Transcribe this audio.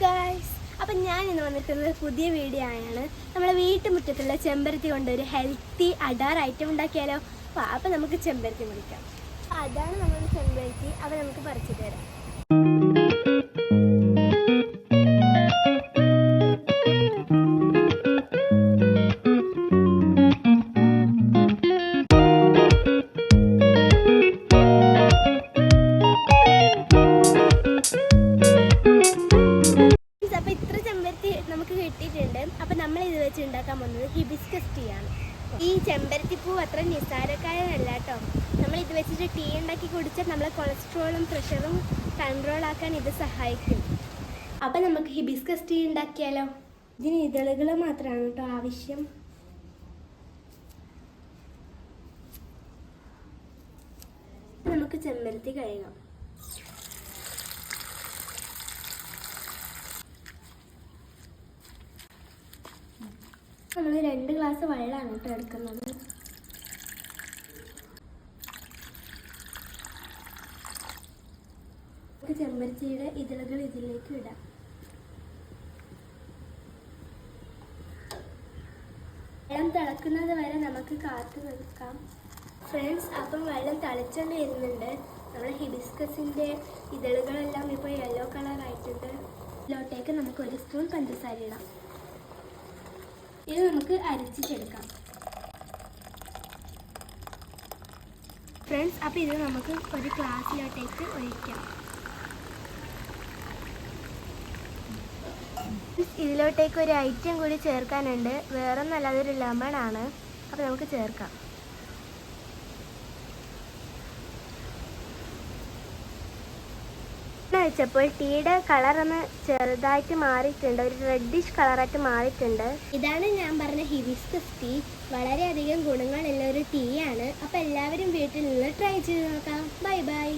Guys അപ്പം ഞാൻ ഇന്ന് വന്നിട്ടുള്ളത് പുതിയ വീഡിയോ ആണ് നമ്മളെ വീട്ടുമുറ്റത്തുള്ള ചെമ്പരത്തി കൊണ്ട് ഒരു ഹെൽത്തി അഡാർ ഐറ്റം ഉണ്ടാക്കിയാലോ അപ്പം നമുക്ക് ചെമ്പരത്തി മുറിക്കാം. അതാണ് നമ്മുടെ ചെമ്പരത്തി. അപ്പം നമുക്ക് പറിച്ചു തരാം. കിട്ടിയിട്ടുണ്ട് അപ്പൊ നമ്മൾ ഇത് വെച്ച് ഉണ്ടാക്കാൻ പോകുന്നത് ഹിബിസ്കസ് ടീ ആണ്. ഈ ചെമ്പരത്തി പൂ അത്ര നിസ്സാരക്കാരനല്ല കേട്ടോ നമ്മൾ ഇത് വെച്ചിട്ട് ടീ ഉണ്ടാക്കി കുടിച്ചാൽ നമ്മളെ കൊളസ്ട്രോളും പ്രഷറും കൺട്രോൾ ആക്കാൻ ഇത് സഹായിക്കും. അപ്പൊ നമുക്ക് ഹിബിസ്കസ് ടീ ഉണ്ടാക്കിയാലോ? ഇതിന് ഇതളുകൾ മാത്രമാണ് കേട്ടോ ആവശ്യം. നമുക്ക് ചെമ്പരത്തി കഴുകാം. നമ്മൾ രണ്ട് ഗ്ലാസ് വെള്ളമാണ് കേട്ടോ എടുക്കുന്നത്. നമുക്ക് ചെമ്പരത്തിയുടെ ഇതളുകൾ ഇതിലേക്ക് ഇടാം. വെള്ളം തിളക്കുന്നത് വരെ നമുക്ക് കാത്തു നിൽക്കാം. ഫ്രണ്ട്സ് അപ്പം വെള്ളം തിളച്ചുകൊണ്ട് വരുന്നുണ്ട് നമ്മുടെ ഹിബിസ്കസിന്റെ ഇതളുകളെല്ലാം ഇപ്പോൾ യെല്ലോ കളറായിട്ടുണ്ട്. ഇതിലോട്ടേക്ക് നമുക്ക് ഒരു സ്പൂൺ പഞ്ചസാര ഇടാം. ഇത് നമുക്ക് അരച്ചിട്ടെടുക്കാം. ഫ്രണ്ട്സ് അപ്പോൾ ഇത് നമുക്ക് ഒരു ഗ്ലാസ്സിലോട്ടേക്ക് ഒഴിക്കാം. ഇതിലോട്ടേക്ക് ഒരു ഐറ്റം കൂടി ചേർക്കാനുണ്ട്. വേറെ ഒന്നല്ല അതൊരു ലെമൺ ആണ്. അപ്പോൾ നമുക്ക് ചേർക്കാം. വെച്ചപ്പോൾ ടീയുടെ കളർ ഒന്ന് ചെറുതായിട്ട് മാറിയിട്ടുണ്ട്. ഒരു റെഡിഷ് കളറായിട്ട് മാറിയിട്ടുണ്ട്. ഇതാണ് ഞാൻ പറഞ്ഞ ഹിബിസ്കസ് ടീ വളരെയധികം ഗുണങ്ങളുള്ള ഒരു ടീയാണ് അപ്പോൾ എല്ലാവരും വീട്ടിൽ നിന്ന് ട്രൈ ചെയ്ത് നോക്കാം. Bye bye